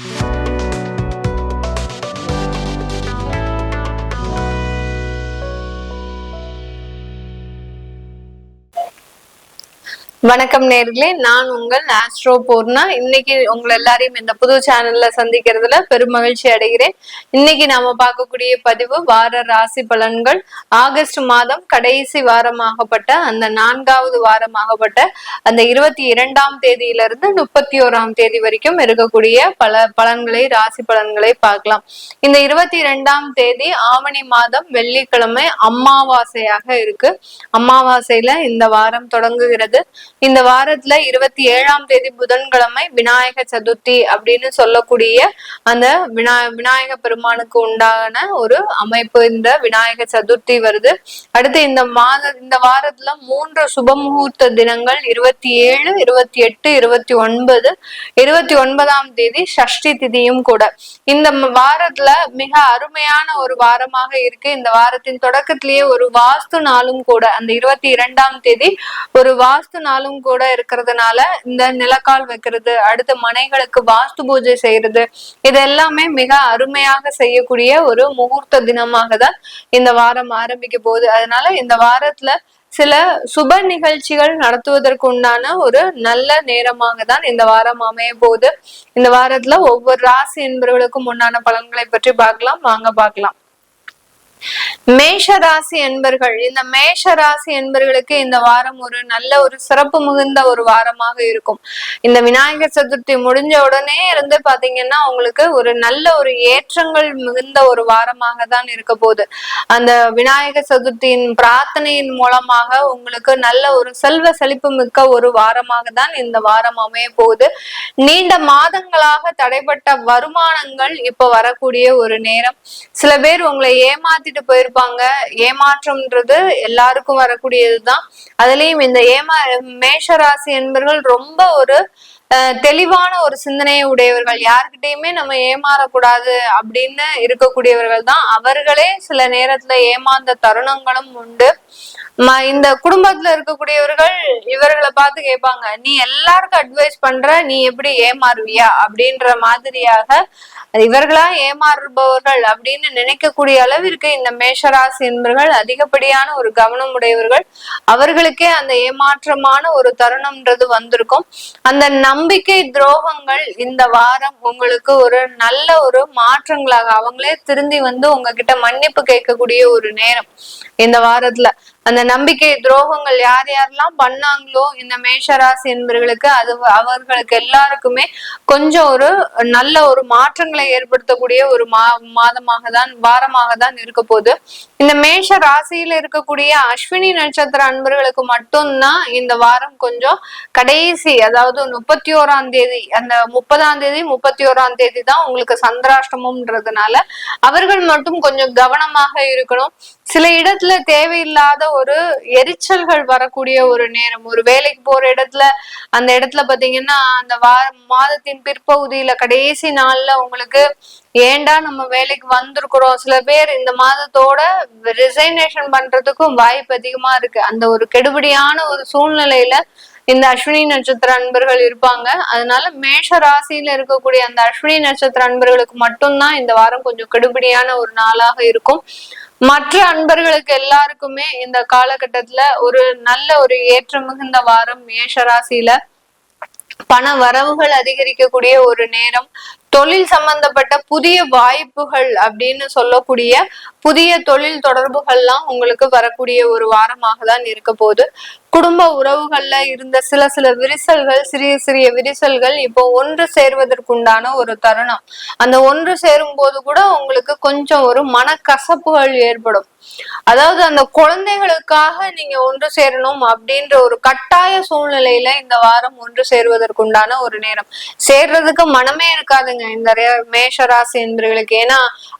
Thank you. வணக்கம் நேர்களே. நான் உங்கள் ஆஸ்ட்ரோ பூர்ணா. இன்னைக்கு உங்களை எல்லாரையும் இந்த புது சேனல்ல சந்திக்கிறதுல பெரும் மகிழ்ச்சி அடைகிறேன். இன்னைக்கு நாம பார்க்கக்கூடிய பதிவு வார ராசி பலன்கள். ஆகஸ்ட் மாதம் கடைசி வாரமாகப்பட்ட அந்த நான்காவது வாரமாகப்பட்ட அந்த இருபத்தி இரண்டாம் தேதியிலிருந்து முப்பத்தி ஓராம் தேதி வரைக்கும் இருக்கக்கூடிய பல பலன்களை ராசி பலன்களை பார்க்கலாம். இந்த இருபத்தி இரண்டாம் தேதி ஆவணி மாதம் வெள்ளிக்கிழமை அமாவாசையாக இருக்கு. அமாவாசையில இந்த வாரம் தொடங்குகிறது. இந்த வாரத்துல இருபத்தி ஏழாம் தேதி புதன்கிழமை விநாயக சதுர்த்தி அப்படின்னு சொல்லக்கூடிய அந்த வினா விநாயக பெருமானுக்கு உண்டான ஒரு அமைப்பு இந்த விநாயக சதுர்த்தி வருது. அடுத்து இந்த மாத இந்த வாரத்துல மூன்று சுபமுகூர்த்த தினங்கள் இருபத்தி ஏழு இருபத்தி எட்டு இருபத்தி ஒன்பது இருபத்தி ஒன்பதாம் தேதி சஷ்டி திதியும் கூட. இந்த வாரத்துல மிக அருமையான ஒரு வாரமாக இருக்கு. இந்த வாரத்தின் தொடக்கத்திலேயே ஒரு வாஸ்து நாளும் கூட அந்த இருபத்தி இரண்டாம் தேதி ஒரு வாஸ்து நாள் நாளும் கூட இருக்கிறதுனால இந்த நிலக்கால் வைக்கிறது அடுத்த மனைகளுக்கு வாஸ்து பூஜை செய்யறது இது எல்லாமே மிக அருமையாக செய்யக்கூடிய ஒரு முகூர்த்த தினமாக தான் இந்த வாரம் ஆரம்பிக்க போகுது. அதனால இந்த வாரத்துல சில சுப நிகழ்ச்சிகள் நடத்துவதற்கு உண்டான ஒரு நல்ல நேரமாக தான் இந்த வாரம் அமைய போகுது. இந்த வாரத்துல ஒவ்வொரு ராசி என்பவர்களுக்கும் உண்டான பலன்களை பற்றி பார்க்கலாம். வாங்க பார்க்கலாம். மேஷ ராசி என்பர்கள் இந்த மேஷ ராசி என்பர்களுக்கு இந்த வாரம் ஒரு நல்ல ஒரு சிறப்பு மிகுந்த ஒரு வாரமாக இருக்கும். இந்த விநாயகர் சதுர்த்தி முடிஞ்ச உடனே இருந்து பாத்தீங்கன்னா உங்களுக்கு ஒரு நல்ல ஒரு ஏற்றங்கள் மிகுந்த ஒரு வாரமாக தான் இருக்க போகுது. அந்த விநாயகர் சதுர்த்தியின் பிரார்த்தனையின் மூலமாக உங்களுக்கு நல்ல ஒரு செல்வ செழிப்பு மிக்க ஒரு வாரமாக தான் இந்த வாரம் அமைய போகுது. நீண்ட மாதங்களாக தடைப்பட்ட வருமானங்கள் இப்ப வரக்கூடிய ஒரு நேரம். சில பேர் உங்களை ஏமாத்தி ஏமாத்திட்டு போயிருப்பாங்க. ஏமாற்றம்ன்றது எல்லாருக்கும் வரக்கூடியதுதான். அதுலயும் இந்த ஏமா மேஷ ராசி என்பவர்கள் ரொம்ப ஒரு தெளிவான ஒரு சிந்தனையை உடையவர்கள். யாருக்கிட்டையுமே நம்ம ஏமாறக்கூடாது அப்படின்னு இருக்கக்கூடியவர்கள் தான் அவர்களே சில நேரத்துல ஏமாந்த தருணங்களும் உண்டு. இந்த குடும்பத்துல இருக்கக்கூடியவர்கள் இவர்களை பார்த்து கேட்பாங்க நீ எல்லாருக்கும் அட்வைஸ் பண்ற நீ எப்படி ஏமாறுவியா? அப்படின்ற மாதிரியாக இவர்களா ஏமாறுபவர்கள் அப்படின்னு நினைக்கக்கூடிய அளவிற்கு இந்த மேஷராசி என்பவர்கள் அதிகப்படியான ஒரு கவனம் உடையவர்கள். அவர்களுக்கே அந்த ஏமாற்றமான ஒரு தருணம்ன்றது வந்திருக்கும். அந்த நம்பிக்கை துரோகங்கள் இந்த வாரம் உங்களுக்கு ஒரு நல்ல ஒரு மாற்றங்களாக அவங்களே திருந்தி வந்து உங்ககிட்ட மன்னிப்பு கேட்கக்கூடிய ஒரு நேரம் இந்த வாரத்துல. அந்த நம்பிக்கை துரோகங்கள் யார் யாரெல்லாம் பண்ணாங்களோ இந்த மேஷராசி என்பவர்களுக்கு அது அவர்களுக்கு எல்லாருக்குமே கொஞ்சம் ஒரு நல்ல ஒரு மாற்றங்களை ஏற்படுத்தக்கூடிய ஒரு மா மாதமாக தான் வாரமாக தான் இருக்க போகுது. இந்த மேஷ ராசியில இருக்கக்கூடிய அஸ்வினி நட்சத்திர அன்பர்களுக்கு மட்டும்தான் இந்த வாரம் கொஞ்சம் கடைசி அதாவது முப்பத்தி ஓராம் தேதி அந்த முப்பதாம் தேதி முப்பத்தி ஓராம் தேதி தான் உங்களுக்கு சந்திராஷ்டமம்ன்றதுனால அவர்கள் மட்டும் கொஞ்சம் கவனமாக இருக்கணும். சில இடத்துல தேவையில்லாத ஒரு எரிச்சல்கள் வரக்கூடிய ஒரு நேரம். ஒரு வேலைக்கு போற இடத்துல அந்த இடத்துல பாத்தீங்கன்னா அந்த வார மாதத்தின் பிற்பகுதியில கடைசி நாள்ல உங்களுக்கு ஏண்டா நம்ம வேலைக்கு வந்திருக்கிறோம்? சில பேர் இந்த மாதத்தோட ரிசைனேஷன் பண்றதுக்கும் வாய்ப்பு அதிகமா இருக்கு. அந்த ஒரு கெடுபடியான ஒரு சூழ்நிலையில இந்த அஸ்வினி நட்சத்திர அன்பர்கள் இருப்பாங்க. அதனால மேஷ ராசியில இருக்கக்கூடிய அந்த அஸ்வினி நட்சத்திர அன்பர்களுக்கு மட்டும்தான் இந்த வாரம் கொஞ்சம் கெடுபடியான ஒரு நாளாக இருக்கும். மற்ற அன்பர்களுக்கு எல்லாருக்குமே இந்த காலகட்டத்துல ஒரு நல்ல ஒரு ஏற்ற மிகுந்த வாரம் மேஷராசியில பண வரவுகள் அதிகரிக்கக்கூடிய ஒரு நேரம் தொழில் சம்பந்தப்பட்ட புதிய வாய்ப்புகள் அப்படின்னு சொல்லக்கூடிய புதிய தொழில் தொடர்புகள்லாம் உங்களுக்கு வரக்கூடிய ஒரு வாரமாக தான் இருக்க போகுது. குடும்ப உறவுகள்ல இருந்த சில சில விரிசல்கள் சிறிய சிறிய விரிசல்கள் இப்போ ஒன்று சேர்வதற்குண்டான ஒரு தருணம். அந்த ஒன்று சேரும் போது கூட உங்களுக்கு கொஞ்சம் ஒரு மனக்கசப்புகள் ஏற்படும். அதாவது அந்த குழந்தைகளுக்காக நீங்க ஒன்று சேரணும் அப்படின்ற ஒரு கட்டாய சூழ்நிலையில இந்த வாரம் ஒன்று சேருவதற்குண்டான ஒரு நேரம். சேர்றதுக்கு மனமே இருக்காதுங்க. நிறைய மேஷ ராசி என்பர்களுக்கு. ஏன்னா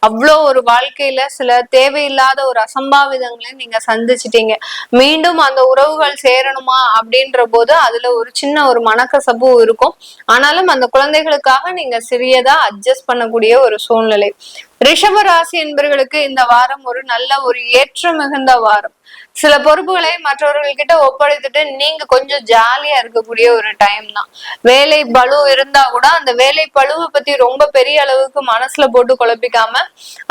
அவ்வளோ ஒரு வாழ்க்கையில சில தேவையில்லாத ஒரு அசம்பாவிதங்களை நீங்க சந்திச்சிட்டீங்க. மீண்டும் அந்த உறவுகள் சேரணுமா அப்படின்ற போது அதுல ஒரு சின்ன ஒரு மனக்கசப்பு இருக்கும். ஆனாலும் அந்த குழந்தைகளுக்காக நீங்க சிறியதா அட்ஜஸ்ட் பண்ணக்கூடிய ஒரு சூழ்நிலை. ரிஷப ராசி என்பவர்களுக்கு இந்த வாரம் ஒரு நல்ல ஒரு ஏற்ற மிகுந்த வாரம். சில பொறுப்புகளை மற்றவர்கள்கிட்ட ஒப்படைத்துட்டு நீங்க கொஞ்சம் ஜாலியா இருக்கக்கூடிய ஒரு டைம் தான். வேலை பளு இருந்தா கூட அந்த வேலை பழுவை பத்தி ரொம்ப பெரிய அளவுக்கு மனசுல போட்டு குழப்பிக்காம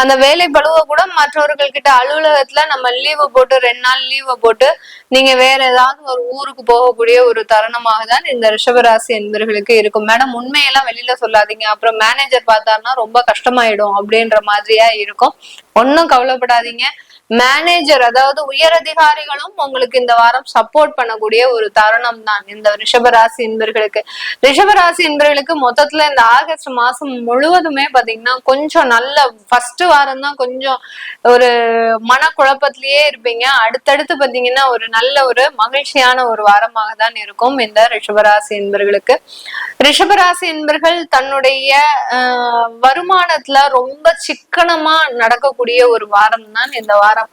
அந்த வேலை பழுவை கூட மற்றவர்கள் கிட்ட அலுவலகத்துல நம்ம லீவு போட்டு ரெண்டு நாள் லீவை போட்டு நீங்க வேற ஏதாவது ஒரு ஊருக்கு போகக்கூடிய ஒரு தருணமாக தான் இந்த ரிஷபராசி என்பவர்களுக்கு இருக்கும். மேடம் உண்மையெல்லாம் வெளியில சொல்லாதீங்க. அப்புறம் மேனேஜர் பார்த்தாருன்னா ரொம்ப கஷ்டமாயிடும் அப்படின்ற மாதிரியா இருக்கும். ஒன்னும் கவலைப்படாதீங்க. மேனேஜர் அதாவது உயர் அதிகாரிகளும் உங்களுக்கு இந்த வாரம் சப்போர்ட் பண்ணக்கூடிய ஒரு தருணம் தான். இந்த ரிஷபராசி என்பர்களுக்கு. ரிஷபராசி என்பர்களுக்கு மொத்தத்துல இந்த ஆகஸ்ட் மாசம் முழுவதுமே பாத்தீங்கன்னா கொஞ்சம் நல்ல ஃபர்ஸ்ட் வாரம் தான் கொஞ்சம் ஒரு மனக்குழப்பத்திலேயே இருப்பீங்க. அடுத்தடுத்து பாத்தீங்கன்னா ஒரு நல்ல ஒரு மகிழ்ச்சியான ஒரு வாரமாக தான் இருக்கும் இந்த ரிஷபராசி என்பர்களுக்கு. ரிஷபராசி என்பர்கள் தன்னுடைய வருமானத்துல ரொம்ப சிக்கனமா நடக்கக்கூடிய ஒரு வாரம் தான் இந்த வாரம். வாரம்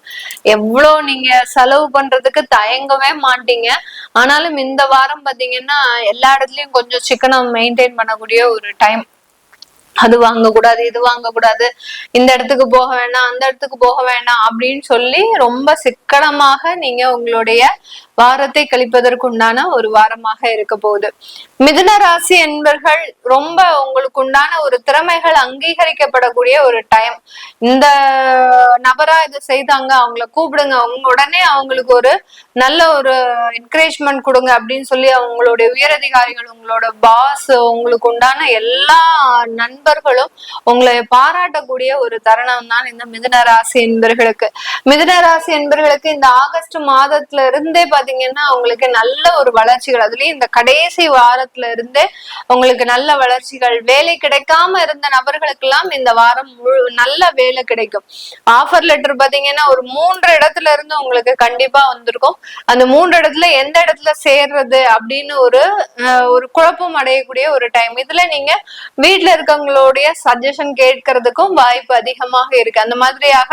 எவ்வளவு நீங்க செலவு பண்றதுக்கு தயங்கவே மாட்டீங்க. ஆனாலும் இந்த வாரம் பாத்தீங்கன்னா எல்லா இடத்துலயும் கொஞ்சம் சிக்கனம் மெயின்டைன் பண்ணக்கூடிய ஒரு டைம் அது வாங்கக்கூடாது இது வாங்கக்கூடாது இந்த இடத்துக்கு போக வேண்டாம் அந்த இடத்துக்கு போக வேண்டாம் அப்படின்னு சொல்லி ரொம்ப சிக்கனமாக நீங்க உங்களுடைய வாரத்தை கழிப்பதற்குண்டான ஒரு வாரமாக இருக்க போகுது. மிதுன ராசி என்பர்கள் ரொம்ப உங்களுக்கு உண்டான ஒரு திறமைகள் அங்கீகரிக்கப்படக்கூடிய ஒரு டைம் இந்த நபரா இதை செய்தாங்க அவங்கள கூப்பிடுங்க அவங்க உடனே அவங்களுக்கு ஒரு நல்ல ஒரு என்கரேஜ்மெண்ட் கொடுங்க அப்படின்னு சொல்லி அவங்களுடைய உயரதிகாரிகள் உங்களோட பாஸ் உங்களுக்கு உண்டான எல்லா நன் நண்பர்களும் உங்களை பாராட்டக்கூடிய ஒரு தருணம் தான் இந்த மிதுனராசி என்பர்களுக்கு. மிதுனராசி என்பர்களுக்கு இந்த ஆகஸ்ட் மாதத்துல இருந்தே பாத்தீங்கன்னா உங்களுக்கு நல்ல ஒரு வளர்ச்சிகள் அதுலயும் இந்த கடைசி வாரத்துல இருந்தே உங்களுக்கு நல்ல வளர்ச்சிகள் வேலை கிடைக்காம இருந்த நபர்களுக்கு எல்லாம் இந்த வாரம் முழு நல்ல வேலை கிடைக்கும். ஆஃபர் லெட்டர் பாத்தீங்கன்னா ஒரு மூன்று இடத்துல இருந்து உங்களுக்கு கண்டிப்பா வந்திருக்கும். அந்த மூன்று இடத்துல எந்த இடத்துல சேர்றது அப்படின்னு ஒரு ஒரு குழப்பம் அடையக்கூடிய ஒரு டைம் இதுல நீங்க வீட்டுல இருக்கவங்களுடைய சஜஷன் கேட்கறதுக்கும் வாய்ப்பு அதிகமாக இருக்கு. அந்த மாதிரியாக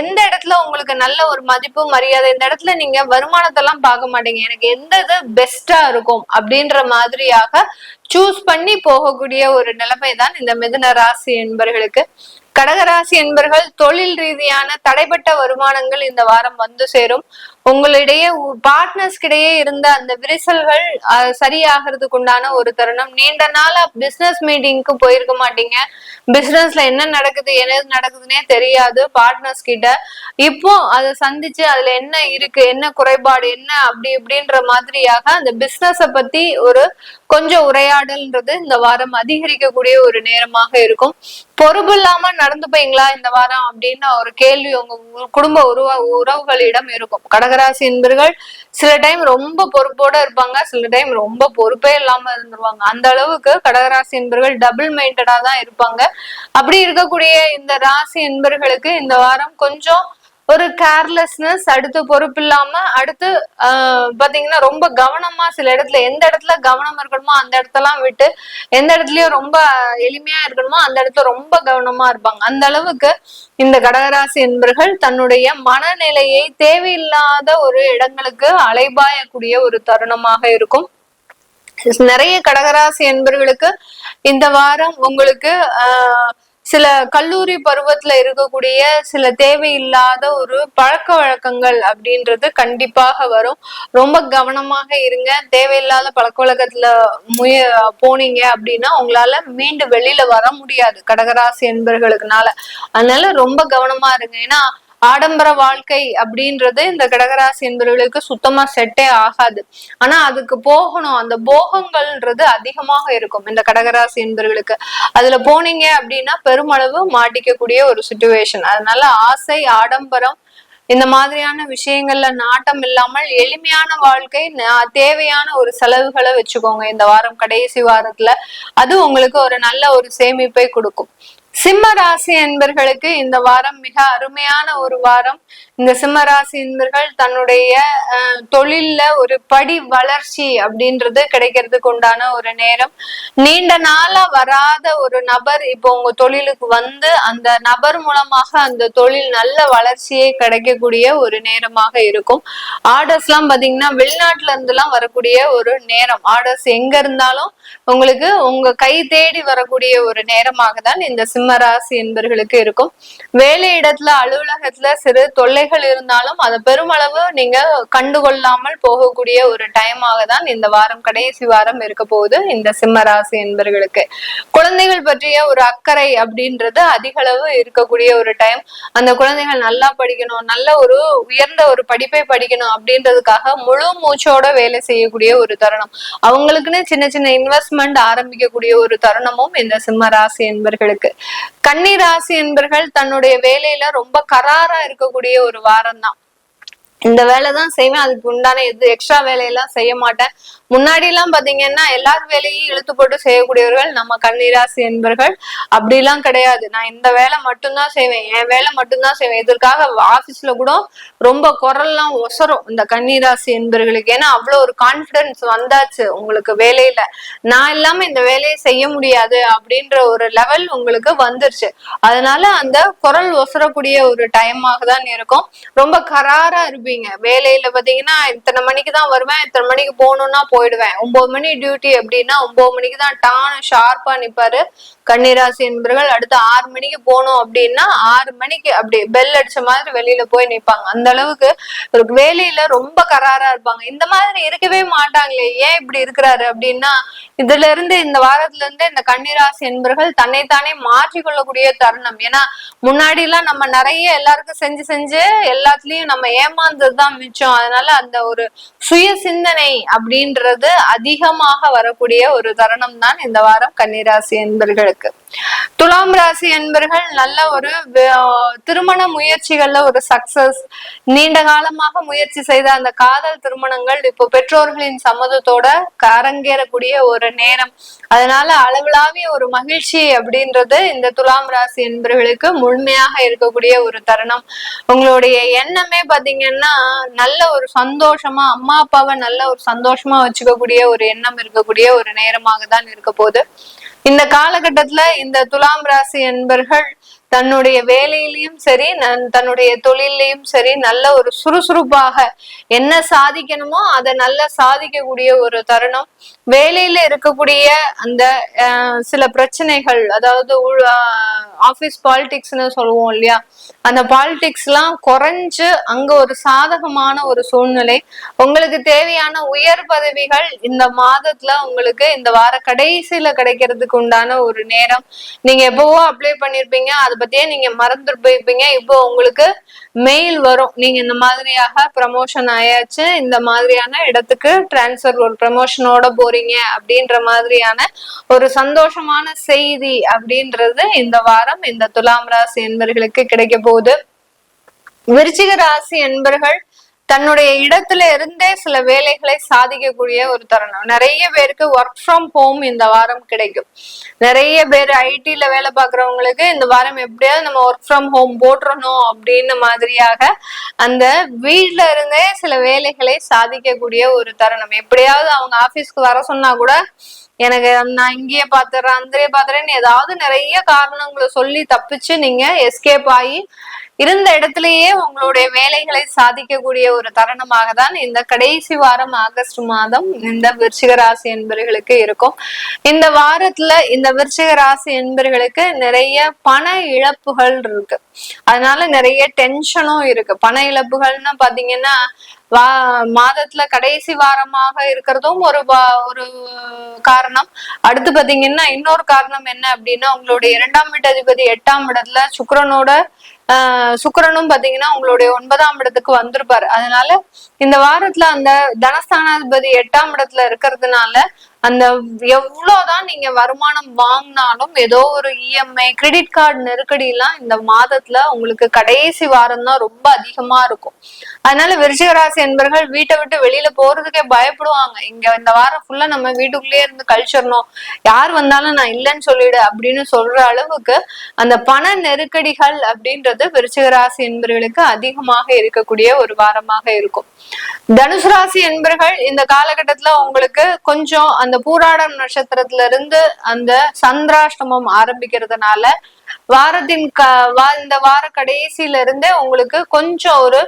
எந்த இடத்துல உங்களுக்கு நல்ல ஒரு மதிப்பு மரியாதை இந்த இடத்துல நீங்க வருமானத்தெல்லாம் பார்க்க மாட்டீங்க. எனக்கு எந்த இது பெஸ்டா இருக்கும் அப்படின்ற மாதிரியாக சூஸ் பண்ணி போகக்கூடிய ஒரு நிலைமை தான் இந்த மிதுன ராசி என்பர்களுக்கு. கடகராசி என்பர்கள் தொழில் ரீதியான தடைப்பட்ட வருமானங்கள் இந்த வாரம் வந்து சேரும். உங்களிடையே பார்ட்னர்ஸ் கிடையே இருந்த அந்த விரிசல்கள் சரியாகிறதுக்கு உண்டான ஒரு தருணம். நீண்ட நாளா பிசினஸ் மீட்டிங்க்கு போயிருக்க மாட்டீங்க. பிசினஸ்ல என்ன நடக்குது என்ன நடக்குதுன்னே தெரியாது பார்ட்னர்ஸ் கிட்ட இப்போ அதை சந்திச்சு அதுல என்ன இருக்கு என்ன குறைபாடு என்ன அப்படி இப்படின்ற மாதிரியாக அந்த பிசினஸ பத்தி ஒரு கொஞ்சம் உரையாடல்ன்றது இந்த வாரம் அதிகரிக்கக்கூடிய ஒரு நேரமாக இருக்கும். பொறுப்பு இல்லாம நடந்துப்பீங்களா இந்த வாரம் அப்படின்னு ஒரு கேள்வி உங்க குடும்ப உருவ உறவுகளிடம் இருக்கும். கடகராசி என்பர்கள் சில டைம் ரொம்ப பொறுப்போட இருப்பாங்க சில டைம் ரொம்ப பொறுப்பே இல்லாம இருந்துருவாங்க. அந்த அளவுக்கு கடகராசி என்பர்கள் டபுள் மைண்டடா தான் இருப்பாங்க. அப்படி இருக்கக்கூடிய இந்த ராசி என்பர்களுக்கு இந்த வாரம் கொஞ்சம் ஒரு கேர்லெஸ்னஸ் அடுத்து பொறுப்பு இல்லாம அடுத்து பாத்தீங்கன்னா ரொம்ப கவனமா சில இடத்துல எந்த இடத்துல கவனம் இருக்கணுமோ அந்த இடத்தெல்லாம் விட்டு எந்த இடத்துலயும் ரொம்ப எளிமையா இருக்கணுமோ அந்த இடத்துல ரொம்ப கவனமா இருப்பாங்க. அந்த அளவுக்கு இந்த கடகராசி என்பர்கள் தன்னுடைய மனநிலையை தேவையில்லாத ஒரு இடங்களுக்கு அலைபாயக்கூடிய ஒரு தருணமாக இருக்கும். நிறைய கடகராசி என்பர்களுக்கு இந்த வாரம் உங்களுக்கு ஆஹ் சில கல்லூரி பருவத்துல இருக்கக்கூடிய சில தேவையில்லாத ஒரு பழக்க வழக்கங்கள் அப்படின்றது கண்டிப்பாக வரும். ரொம்ப கவனமாக இருங்க. தேவையில்லாத பழக்க வழக்கத்துல முய போனீங்க அப்படின்னா உங்களால மீண்டும் வெளியில வர முடியாது. கடகராசி என்பர்களுக்குனால. அதனால ரொம்ப கவனமா இருங்க. ஏன்னா ஆடம்பர வாழ்க்கை அப்படின்றது இந்த கடகராசி என்பவர்களுக்கு சுத்தமா செட்டே ஆகாது. ஆனா அதுக்கு போகணும். அந்த போகங்கள்ன்றது அதிகமாக இருக்கும் இந்த கடகராசி என்பவர்களுக்கு. அதுல போனீங்க அப்படின்னா பெருமளவு மாட்டிக்கக்கூடிய ஒரு சுச்சுவேஷன் அதனால ஆசை ஆடம்பரம் இந்த மாதிரியான விஷயங்கள்ல நாட்டம் இல்லாமல் எளிமையான வாழ்க்கை தேவையான ஒரு செலவுகளை வச்சுக்கோங்க. இந்த வாரம் கடைசி வாரத்துல அது உங்களுக்கு ஒரு நல்ல ஒரு சேமிப்பை கொடுக்கும். சிம்ம ராசி என்பர்களுக்கு இந்த வாரம் மிக அருமையான ஒரு வாரம். இந்த சிம்ம ராசி என்பர்கள் தன்னுடைய தொழில்ல ஒரு படி வளர்ச்சி அப்படின்றது கிடைக்கிறதுக்கு உண்டான ஒரு நேரம். நீண்ட நாளா வராத ஒரு நபர் இப்போ உங்க தொழிலுக்கு வந்து அந்த நபர் மூலமாக அந்த தொழில் நல்ல வளர்ச்சியை கிடைக்கக்கூடிய ஒரு நேரமாக இருக்கும். ஆர்டர்ஸ் எல்லாம் பாத்தீங்கன்னா வெளிநாட்டுல இருந்து எல்லாம் வரக்கூடிய ஒரு நேரம். ஆர்டர்ஸ் எங்க இருந்தாலும் உங்களுக்கு உங்க கை தேடி வரக்கூடிய ஒரு நேரமாக தான் இந்த சிம்ம சிம்ம ராசி என்பர்களுக்கு இருக்கும். வேலை இடத்துல அலுவலகத்துல சிறு தொல்லைகள் இருந்தாலும் அதை பெருமளவு நீங்க கண்டுகொள்ளாமல் போகக்கூடிய ஒரு டைமாக தான் இந்த வாரம் கடைசி வாரம் இருக்க போகுது இந்த சிம்ம ராசி என்பர்களுக்கு. குழந்தைகள் பற்றிய ஒரு அக்கறை அப்படின்றது அதிக அளவு இருக்கக்கூடிய ஒரு டைம் அந்த குழந்தைகள் நல்லா படிக்கணும் நல்ல ஒரு உயர்ந்த ஒரு படிப்பை படிக்கணும் அப்படின்றதுக்காக முழு மூச்சோட வேலை செய்யக்கூடிய ஒரு தருணம். அவங்களுக்குன்னு சின்ன சின்ன இன்வெஸ்ட்மெண்ட் ஆரம்பிக்கக்கூடிய ஒரு தருணமும் இந்த சிம்ம ராசி என்பர்களுக்கு. கன்னி ராசி என்பர்கள் தன்னுடைய வேலையில ரொம்ப கராரா இருக்கக்கூடிய ஒரு வாரம் தான் இந்த வேலை தான் செய்வேன் அதுக்கு உண்டான எது எக்ஸ்ட்ரா வேலையெல்லாம் செய்ய மாட்டேன். முன்னாடி எல்லாம் பாத்தீங்கன்னா எல்லார் வேலையும் இழுத்து போட்டு செய்யக்கூடியவர்கள் நம்ம கண்ணீராசி என்பர்கள். அப்படிலாம் கிடையாது. நான் இந்த வேலை மட்டும்தான் செய்வேன் என் வேலை மட்டும்தான் செய்வேன். இதற்காக ஆபீஸ்ல கூட ரொம்ப குரல்லாம் ஒசரும் இந்த கண்ணீராசி என்பர்களுக்கு. ஏன்னா அவ்வளவு ஒரு கான்பிடன்ஸ் வந்தாச்சு உங்களுக்கு வேலையில. நான் இல்லாம இந்த வேலையை செய்ய முடியாது அப்படின்ற ஒரு லெவல் உங்களுக்கு வந்துருச்சு. அதனால அந்த குரல் ஒசரக்கூடிய ஒரு டைமாக தான் இருக்கும். ரொம்ப கராரா இருப்பீங்க. வேலையில பாத்தீங்கன்னா இத்தனை மணிக்கு தான் வருவேன் இத்தனை மணிக்கு போகணும்னா போயிடுவேன். ஒன்பது மணி டியூட்டி அப்படின்னா ஒன்பது மணிக்கு தான் டான் ஷார்ப்பா நிப்பாரு. கன்னிராசி என்பவர்கள் அடுத்து ஆறு மணிக்கு போகணும் அப்படின்னா ஆறு மணிக்கு அப்படி பெல் அடிச்ச மாதிரி வெளியில போய் நிப்பாங்க. அந்த அளவுக்கு ஒரு வேலையில ரொம்ப கராரா இருப்பாங்க. இந்த மாதிரி இருக்கவே மாட்டாங்களே. ஏன் இப்படி இருக்கிறாரு அப்படின்னா இதுல இருந்து இந்த வாரத்துல இருந்து இந்த கன்னிராசி என்பவர்கள் தன்னைத்தானே மாற்றிக்கொள்ளக்கூடிய தருணம். ஏன்னா முன்னாடி எல்லாம் நம்ம நிறைய எல்லாருக்கும் செஞ்சு செஞ்சு எல்லாத்துலயும் நம்ம ஏமாந்து தான் மிச்சம். அதனால அந்த ஒரு சுய சிந்தனை அப்படின்றது அதிகமாக வரக்கூடிய ஒரு தருணம் தான் இந்த வாரம் கன்னிராசி என்பர்களுக்கு. துலாம் ராசி என்பர்கள் நல்ல ஒரு திருமண முயற்சிகள்ல ஒரு சக்சஸ் நீண்ட காலமாக முயற்சி செய்த அந்த காதல் திருமணங்கள் இப்போ பெற்றோர்களின் சம்மதத்தோட அரங்கேறக்கூடிய ஒரு நேரம். அதனால அளவிலாவிய ஒரு மகிழ்ச்சி அப்படின்றது இந்த துலாம் ராசி என்பர்களுக்கு முழுமையாக இருக்கக்கூடிய ஒரு தருணம். உங்களுடைய எண்ணமே பாத்தீங்கன்னா நல்ல ஒரு சந்தோஷமா அம்மா அப்பாவை நல்ல ஒரு சந்தோஷமா வச்சுக்கக்கூடிய ஒரு எண்ணம் இருக்கக்கூடிய ஒரு நேரமாக தான் இருக்க போகுது. இந்த காலகட்டத்துல இந்த துலாம் ராசி என்பர்கள் தன்னுடைய வேலையிலையும் சரி தன்னுடைய தொழிலையும் சரி நல்ல ஒரு சுறுசுறுப்பாக என்ன சாதிக்கணுமோ அதை நல்லா சாதிக்கக்கூடிய ஒரு தருணம். வேலையில இருக்கக்கூடிய அந்த சில பிரச்சனைகள் அதாவது ஆபீஸ் பாலிடிக்ஸ்னு சொல்லுவோம் இல்லையா? அந்த பாலிடிக்ஸ் எல்லாம் குறைஞ்சு அங்க ஒரு சாதகமான ஒரு சூழ்நிலை. உங்களுக்கு தேவையான உயர் பதவிகள் இந்த மாதத்துல உங்களுக்கு இந்த வார கடைசியில கிடைக்கிறதுக்கு உண்டான ஒரு நேரம். நீங்க எப்பவோ அப்ளை பண்ணிருப்பீங்க அதை பத்தியே நீங்க மறந்து போயிருப்பீங்க இப்போ உங்களுக்கு மெயில் வரும். நீங்க இந்த மாதிரியாக ப்ரமோஷன் ஆயாச்சு. இந்த மாதிரியான இடத்துக்கு டிரான்ஸ்ஃபர் ஒரு ப்ரமோஷனோட போறீங்க அப்படின்ற மாதிரியான ஒரு சந்தோஷமான செய்தி அப்படின்றது இந்த வாரம் இந்த துலாம் ராசி என்பர்களுக்கு கிடைக்க போகுது. விருச்சிக ராசி என்பர்கள் தன்னுடைய இடத்துல இருந்தே சில வேலைகளை சாதிக்கக்கூடிய ஒரு தருணம். நிறைய பேருக்கு ஒர்க் ஃப்ரம் ஹோம் இந்த வாரம் கிடைக்கும். நிறைய பேர் ஐடில வேலை பார்க்கறவங்களுக்கு இந்த வாரம் எப்படியாவது நம்ம ஒர்க் ஃப்ரம் ஹோம் போட்டுறணும் அப்படின்னு மாதிரியாக அந்த வீட்ல இருந்தே சில வேலைகளை சாதிக்கக்கூடிய ஒரு தருணம். எப்படியாவது அவங்க ஆபீஸ்க்கு வர சொன்னா கூட எனக்கு நான் இங்கேயே பாத்துறேன் அந்தே பாத்துறேன்னு ஏதாவது நிறைய காரணங்களை சொல்லி தப்பிச்சு நீங்க எஸ்கேப் ஆகி இருந்த இடத்திலேயே உங்களுடைய வேலைகளை சாதிக்கக்கூடிய ஒரு தருணமாக தான் இந்த கடைசி வாரம் ஆகஸ்ட் மாதம் இந்த விருச்சிக ராசி என்பர்களுக்கு இருக்கும். இந்த வாரத்துல இந்த விருச்சிக ராசி என்பர்களுக்கு நிறைய பண இழப்புகள் இருக்கு. அதனால நிறைய டென்ஷனும் இருக்கு. பண இழப்புகள்னு பாத்தீங்கன்னா வா மாதத்துல கடைசி வாரமாக இருக்கிறதும் ஒரு ஒரு காரணம். அடுத்து பாத்தீங்கன்னா இன்னொரு காரணம் என்ன அப்படின்னா உங்களுடைய இரண்டாம் வீட்டு அதிபதி எட்டாம் இடத்துல சுக்கரனோட சுக்கரனும் பாத்தீங்கன்னா உங்களுடைய ஒன்பதாம் இடத்துக்கு வந்திருப்பாரு. அதனால இந்த வாரத்துல அந்த தனஸ்தானாதிபதி எட்டாம் இடத்துல இருக்கிறதுனால அந்த எவ்வளவுதான் நீங்க வருமானம் வாங்கினாலும் ஏதோ ஒரு இஎம்ஐ கிரெடிட் கார்டு நெருக்கடி எல்லாம் இந்த மாதத்துல உங்களுக்கு கடைசி வாரம் தான் ரொம்ப அதிகமா இருக்கும். அதனால விருச்சிகராசி என்பர்கள் வீட்டை விட்டு வெளியில போறதுக்கே பயப்படுவாங்க. இங்க இந்த வாரம் ஃபுல்லா நம்ம வீட்டுக்குள்ளேயே இருந்து கழிச்சிடணும். யார் வந்தாலும் நான் இல்லைன்னு சொல்லிடு அப்படின்னு சொல்ற அளவுக்கு அந்த பண நெருக்கடிகள் அப்படின்றது விருச்சிக என்பர்களுக்கு என்பவர்களுக்கு அதிகமாக இருக்கக்கூடிய ஒரு வாரமாக இருக்கும். தனுசு ராசி என்பர்கள் இந்த காலகட்டத்துல உங்களுக்கு கொஞ்சம் அந்த பூராடம் நட்சத்திரத்துல இருந்து அந்த சந்திராஷ்டமம் ஆரம்பிக்கிறதுனால வாரத்தின் க வா- இந்த வார கடைசியில இருந்தே உங்களுக்கு கொஞ்சம் ஒரு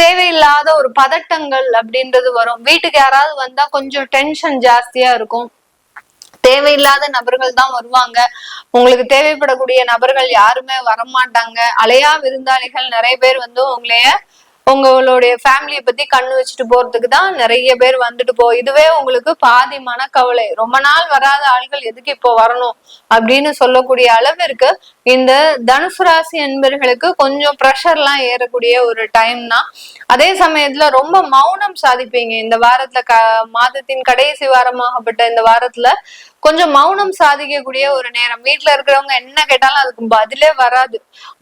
தேவையில்லாத ஒரு பதட்டங்கள் அப்படின்றது வரும். வீட்டுக்கு யாராவது வந்தா கொஞ்சம் டென்ஷன் ஜாஸ்தியா இருக்கும். தேவையில்லாத நபர்கள் தான் வருவாங்க. உங்களுக்கு தேவைப்படக்கூடிய நபர்கள் யாருமே வரமாட்டாங்க. அலையா விருந்தாளிகள் நிறைய பேர் வந்து உங்களைய உங்களுடைய ஃபேமிலியை பத்தி கண்ணு வச்சுட்டு போறதுக்கு தான் நிறைய பேர் வந்துட்டு போ இதுவே உங்களுக்கு பாதி மனக்கவலை. ரொம்ப நாள் வராத ஆள்கள் எதுக்கு இப்போ வரணும் அப்படின்னு சொல்லக்கூடிய அளவிற்கு இந்த தனுசு ராசி என்பர்களுக்கு கொஞ்சம் ப்ரெஷர்லாம் ஏறக்கூடிய ஒரு டைம் தான். அதே சமயத்துல ரொம்ப மௌனம் சாதிப்பீங்க. இந்த வாரத்துல க மாதத்தின் கடைசி வாரமாகப்பட்ட இந்த வாரத்துல கொஞ்சம் மௌனம் சாதிக்கக்கூடிய ஒரு நேரம். வீட்டுல இருக்கிறவங்க என்ன கேட்டாலும் அதுக்கு பதிலே வராது.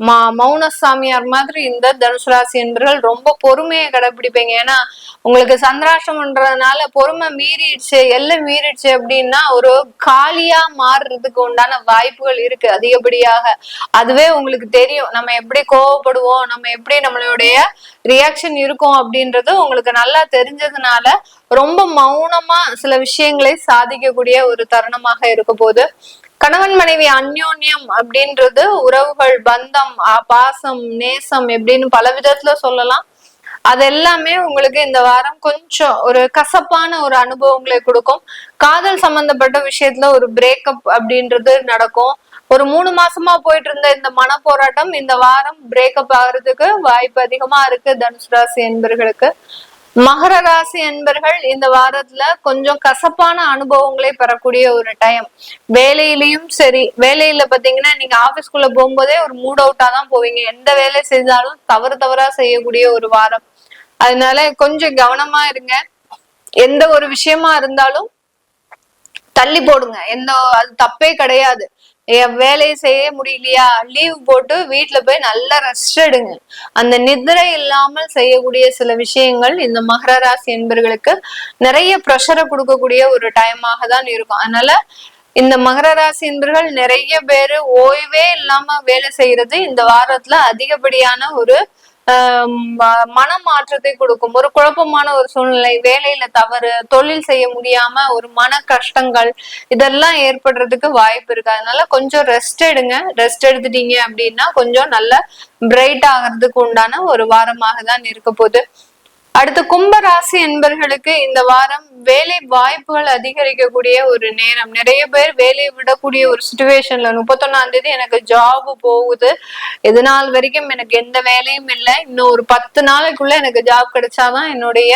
மா மௌன சாமியார் மாதிரி இந்த தனுசு ராசி என்பர்கள் ரொம்ப பொறுமையை கடைபிடிப்பீங்க. ஏன்னா உங்களுக்கு சந்திராஷ்டம்ன்றதுனால பொறுமை மீறிடுச்சு எல்லாம் மீறிடுச்சு அப்படின்னா ஒரு காலியா மாறுறதுக்கு உண்டான வாய்ப்புகள் இருக்கு. அதிகப்படியாக அதுவே உங்களுக்கு தெரியும். நம்ம எப்படி கோவப்படுவோம் நம்ம எப்படி நம்மளுடைய ரியாக்ஷன் இருக்கும் அப்படின்றது உங்களுக்கு நல்லா தெரிஞ்சதுனால ரொம்ப மௌனமா சில விஷயங்களை சாதிக்கக்கூடிய ஒரு தருணமாக இருக்க போது கணவன் மனைவி அந்யோன்யம் அப்படின்றது உறவுகள் பந்தம் பாசம் நேசம் எப்படின்னு பல விதத்துல சொல்லலாம். அது எல்லாமே உங்களுக்கு இந்த வாரம் கொஞ்சம் ஒரு கசப்பான ஒரு அனுபவங்களை கொடுக்கும். காதல் சம்பந்தப்பட்ட விஷயத்துல ஒரு பிரேக்கப் அப்படின்றது நடக்கும். ஒரு மூணு மாசமா போயிட்டு இருந்த இந்த மன போராட்டம் இந்த வாரம் பிரேக்கப் ஆகுறதுக்கு வாய்ப்பு அதிகமா இருக்கு தனுஷ் ராசி என்பர்களுக்கு. மகர ராசி என்பர்கள் இந்த வாரத்துல கொஞ்சம் கசப்பான அனுபவங்களை பெறக்கூடிய ஒரு டைம் வேலையிலயும் சரி வேலையில பாத்தீங்கன்னா நீங்க ஆபீஸ்க்குள்ள போகும்போதே ஒரு மூட் அவுட்டா தான் போவீங்க. எந்த வேலை செஞ்சாலும் தவறு தவறா செய்யக்கூடிய ஒரு வாரம். அதனால கொஞ்சம் கவனமா இருங்க. எந்த ஒரு விஷயமா இருந்தாலும் தள்ளி போடுங்க. எந்த அது தப்பே கிடையாது. வேலையை செய்ய முடியலையா? லீவ் போட்டு வீட்டுல போய் நல்லா ரெஸ்ட் எடுங்க. அந்த நிதிரை இல்லாமல் செய்யக்கூடிய சில விஷயங்கள் இந்த மகர ராசி என்பர்களுக்கு நிறைய ப்ரெஷரை கொடுக்கக்கூடிய ஒரு டைமாக தான் இருக்கும். அதனால இந்த மகர ராசி என்பர்கள் நிறைய பேரு ஓய்வே இல்லாம வேலை செய்யறது இந்த வாரத்துல அதிகப்படியான ஒரு மன மாற்றத்தை கொடுக்கும். ஒரு குழப்பமான ஒரு சூழ்நிலை வேலையில தவறு தொழில் செய்ய முடியாம ஒரு மன கஷ்டங்கள் இதெல்லாம் ஏற்படுறதுக்கு வாய்ப்பு இருக்கு. அதனால கொஞ்சம் ரெஸ்ட் எடுங்க. ரெஸ்ட் எடுத்துட்டீங்க அப்படின்னா கொஞ்சம் நல்ல பிரைட் ஆகிறதுக்கு உண்டான ஒரு வாரமாக தான் இருக்க போகுது. அடுத்து கும்பராசி என்பர்களுக்கு இந்த வாரம் வேலை வாய்ப்புகள் அதிகரிக்கக்கூடிய ஒரு நேரம். நிறைய பேர் வேலையை விடக்கூடிய ஒரு சுச்சுவேஷன்ல முப்பத்தொன்னாம் தேதி எனக்கு ஜாப் போகுது. எது நாள் வரைக்கும் எனக்கு எந்த வேலையும் இல்லை. இன்னும் ஒரு பத்து நாளைக்குள்ள எனக்கு ஜாப் கிடைச்சாதான் என்னுடைய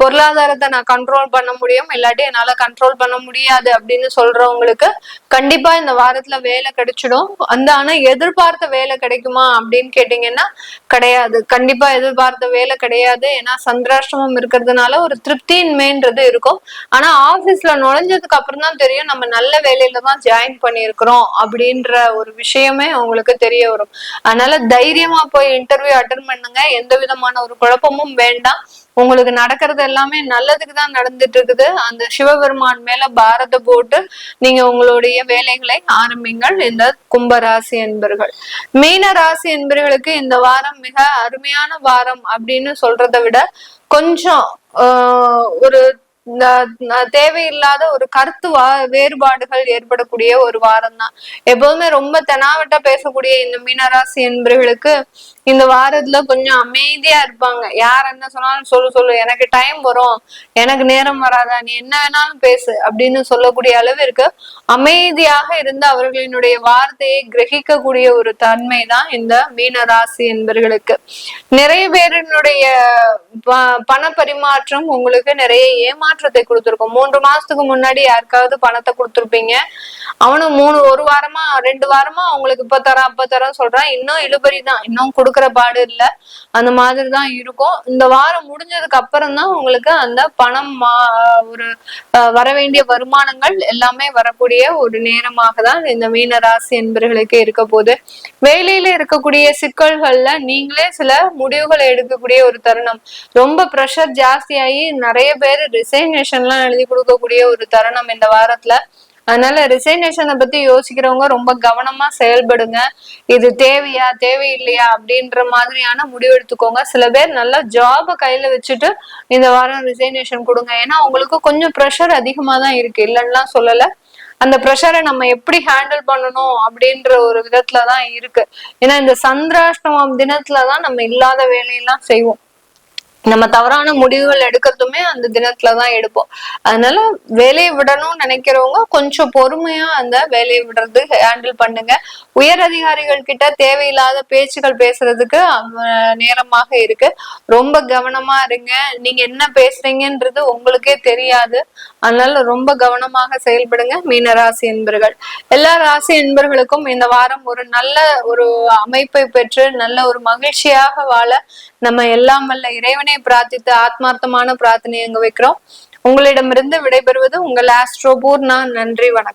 பொருளாதாரத்தை நான் கண்ட்ரோல் பண்ண முடியும் இல்லாட்டி என்னால கண்ட்ரோல் பண்ண முடியாது அப்படின்னு சொல்றவங்களுக்கு கண்டிப்பா இந்த வாரத்துல வேலை கிடைச்சிடும். அந்த ஆனா எதிர்பார்த்த வேலை கிடைக்குமா அப்படின்னு கேட்டீங்கன்னா கிடையாது. கண்டிப்பா எதிர்பார்த்த வேலை கிடையாது. ஏன்னா சந்திராஷ்டிரமம் இருக்கிறதுனால ஒரு திருப்தியின்மைன்றது இருக்கும். ஆனா ஆபீஸ்ல நுழைஞ்சதுக்கு அப்புறம் தான் தெரியும் நம்ம நல்ல வேலையில தான் ஜாயின் பண்ணியிருக்கிறோம் அப்படின்ற ஒரு விஷயமே உங்களுக்கு தெரிய வரும். அதனால தைரியமா போய் இன்டர்வியூ அட்டன் பண்ணுங்க. எந்த விதமான ஒரு குழப்பமும் வேண்டாம். உங்களுக்கு நடக்கிறது எல்லாமே நல்லதுக்கு தான் நடந்துட்டு இருக்குது. அந்த சிவபெருமான் மேல பாரத போட்டு நீங்க உங்களுடைய வேலைகளை ஆரம்பிங்கள் இந்த கும்பராசி என்பர்கள். மீன ராசி என்பர்களுக்கு இந்த வாரம் மிக அருமையான வாரம் அப்படின்னு சொல்றதை விட கொஞ்சம் ஒரு தேவையில்லாத ஒரு கருத்து வா வேறுபாடுகள் ஏற்படக்கூடிய ஒரு வாரம் தான். எப்போதுமே ரொம்ப தெனாவட்டா பேசக்கூடிய இந்த மீனராசி என்பவர்களுக்கு இந்த வாரத்துல கொஞ்சம் அமைதியா இருப்பாங்க. யார் என்ன சொன்னாலும் சொல்லு சொல்லு. எனக்கு டைம் வரும். எனக்கு நேரம் வராதா? நீ என்ன வேணாலும் பேசு அப்படின்னு சொல்லக்கூடிய அளவிற்கு அமைதியாக இருந்து அவர்களினுடைய வார்த்தையை கிரகிக்கக்கூடிய ஒரு தன்மை தான் இந்த மீன ராசி என்பவர்களுக்கு நிறைய பேரினுடைய பண பரிமாற்றம் உங்களுக்கு நிறைய ஏமாற்றத்தை கொடுத்துருக்கும். மூன்று மாசத்துக்கு முன்னாடி யாருக்காவது பணத்தை கொடுத்துருப்பீங்க. அவனும் மூணு ஒரு வாரமா ரெண்டு வாரமா அவங்களுக்கு இப்ப தரேன் அப்ப தரேன் சொல்றான். இன்னும் இழுபறி தான் இன்னும் கொடுக்க கொடுக்குற பாடு இல்ல. அந்த மாதிரிதான் இருக்கும். இந்த வாரம் முடிஞ்சதுக்கு அப்புறம் தான் உங்களுக்கு அந்த பணம் ஒரு வர வேண்டிய வருமானங்கள் எல்லாமே வரக்கூடிய ஒரு நேரமாக தான் இந்த மீன ராசி என்பர்களுக்கு இருக்க போது வேலையில இருக்கக்கூடிய சிக்கல்கள்ல நீங்களே சில முடிவுகளை எடுக்கக்கூடிய ஒரு தருணம். ரொம்ப ப்ரெஷர் ஜாஸ்தியாகி நிறைய பேர் ரிசைனேஷன்லாம் எழுதி கொடுக்கக்கூடிய ஒரு தருணம் இந்த வாரத்துல. அதனால ரிசைனேஷனை பத்தி யோசிக்கிறவங்க ரொம்ப கவனமா செயல்படுங்க. இது தேவையா தேவையில்லையா அப்படின்ற மாதிரியான முடிவு எடுத்துக்கோங்க. சில பேர் நல்லா ஜாபை கையில வச்சுட்டு இந்த வாரம் ரிசைனேஷன் கொடுங்க. ஏன்னா அவங்களுக்கு கொஞ்சம் ப்ரெஷர் அதிகமா தான் இருக்கு. இல்லைன்னா சொல்லல. அந்த ப்ரெஷரை நம்ம எப்படி ஹேண்டில் பண்ணணும் அப்படின்ற ஒரு விதத்துலதான் இருக்கு. ஏன்னா இந்த சந்திராஷ்டமம் தினத்துலதான் நம்ம இல்லாத வேலையெல்லாம் செய்வோம். நம்ம தவறான முடிவுகள் எடுக்கிறதுமே அந்த தினத்துலதான் எடுப்போம். அதனால வேலையை விடணும்னு நினைக்கிறவங்க கொஞ்சம் பொறுமையா அந்த வேலையை விடுறது ஹேண்டில் பண்ணுங்க. உயர் அதிகாரிகள் கிட்ட தேவையில்லாத பேச்சுகள் பேசுறதுக்கு நேரமாக இருக்கு. ரொம்ப கவனமா இருங்க. நீங்க என்ன பேசுறீங்கன்றது உங்களுக்கே தெரியாது. அதனால ரொம்ப கவனமாக செயல்படுங்க மீன ராசி என்பர்கள். எல்லா ராசி என்பர்களுக்கும் இந்த வாரம் ஒரு நல்ல ஒரு அமைப்பை பெற்று நல்ல ஒரு மகிழ்ச்சியாக வாழ நம்ம எல்லாம் வல்ல இறைவனை பிரார்த்தித்து ஆத்மார்த்தமான பிரார்த்தனை அங்க வைக்கிறோம். உங்களிடமிருந்து விடைபெறுவது உங்கள் ஆஸ்ட்ரோ நான் நன்றி வணக்கம்.